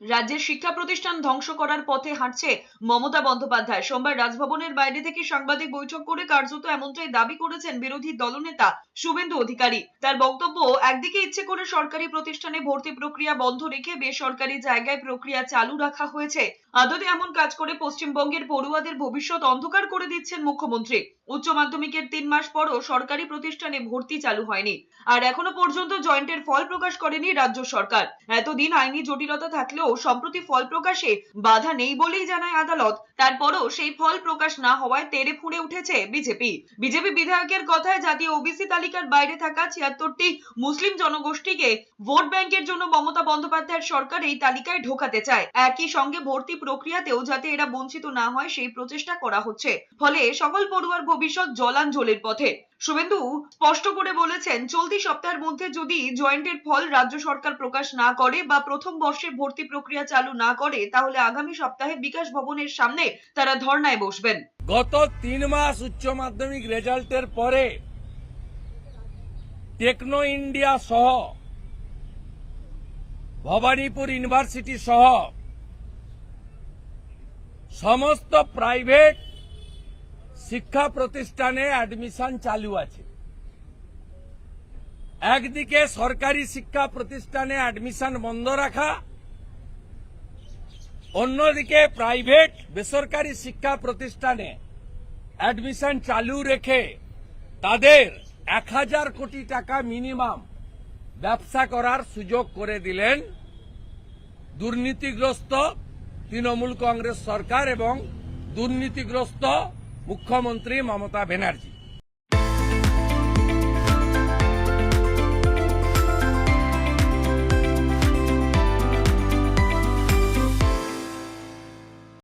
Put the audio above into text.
রাজ্যের শিক্ষা প্রতিষ্ঠান ধ্বংস করার পথে হাঁটছে মমতা বন্দ্যোপাধ্যায়। সোমবার রাজভবনের বাইরে থেকে সাংবাদিক বৈঠক করে কার্যত এমনটাই দাবি করেছেন বিরোধী দলনেতা শুভেন্দু অধিকারী। তার বক্তব্য, একদিকে ইচ্ছে করে সরকারি প্রতিষ্ঠানে ভর্তি প্রক্রিয়া বন্ধ রেখে বেসরকারি জায়গায় প্রক্রিয়া চালু রাখা হয়েছে। আদতে এমন কাজ করে পশ্চিমবঙ্গের পড়ুয়াদের ভবিষ্যৎ অন্ধকার করে দিচ্ছেন মুখ্যমন্ত্রী। উচ্চ মাধ্যমিকের তিন মাস পরও সরকারি প্রতিষ্ঠানে ভর্তি চালু হয়নি। আর এখনও পর্যন্ত জয়েন্টের ফল প্রকাশ করেনি রাজ্য সরকার। এতদিন আইনি জটিলতা থাকলেও সম্প্রতি ফল প্রকাশে বাধা নেই বলেই জানায় আদালত। তারপরও সেই ফল প্রকাশ না হওয়ায় তেড়ে ফুঁড়ে উঠেছে বিজেপি। বিজেপি বিধায়কের কথায় জাতীয় ওবিসি তালিকার বাইরে থাকা ছিয়াত্তরটি মুসলিম জনগোষ্ঠীকে ভোট ব্যাংকের জন্য মমতা বন্দ্যোপাধ্যায়ের সরকার এই তালিকায় ঢোকাতে চায়। একই সঙ্গে ভর্তি প্রক্রিয়াতেও যাতে এরা বঞ্চিত না হয়, সেই প্রচেষ্টা করা হচ্ছে। ফলে সকল পড়ুয়ার ভবিষ্যৎ জলাঞ্জলির পথে। শুভেন্দু স্পষ্ট করে বলেছেন, চলতি সপ্তাহের মধ্যে যদি জয়েন্টের ফল রাজ্য সরকার প্রকাশ না করে বা প্রথম বর্ষের ভর্তি প্রক্রিয়া চালু না করে, তাহলে আগামী সপ্তাহে বিকাশ ভবনের সামনে তারা ধর্নায় বসবেন। গত তিন মাস উচ্চ মাধ্যমিক রেজাল্টের পরে টেকনো ইন্ডিয়া সহ ভবানীপুর ইউনিভার্সিটি সহ সমস্ত প্রাইভেট শিক্ষা প্রতিষ্ঠানে অ্যাডমিশন চালু আছে। একদিকে সরকারি শিক্ষা প্রতিষ্ঠানে অ্যাডমিশন বন্ধ রাখা, অন্যদিকে প্রাইভেট বেসরকারি শিক্ষা প্রতিষ্ঠানে অ্যাডমিশন চালু রেখে তাদের এক হাজার কোটি টাকা মিনিমাম ব্যবসা করার সুযোগ করে দিলেন দুর্নীতিগ্রস্ত তৃণমূল কংগ্রেস সরকার এবং দুর্নীতিগ্রস্ত মুখ্যমন্ত্রী মমতা ব্যানার্জি।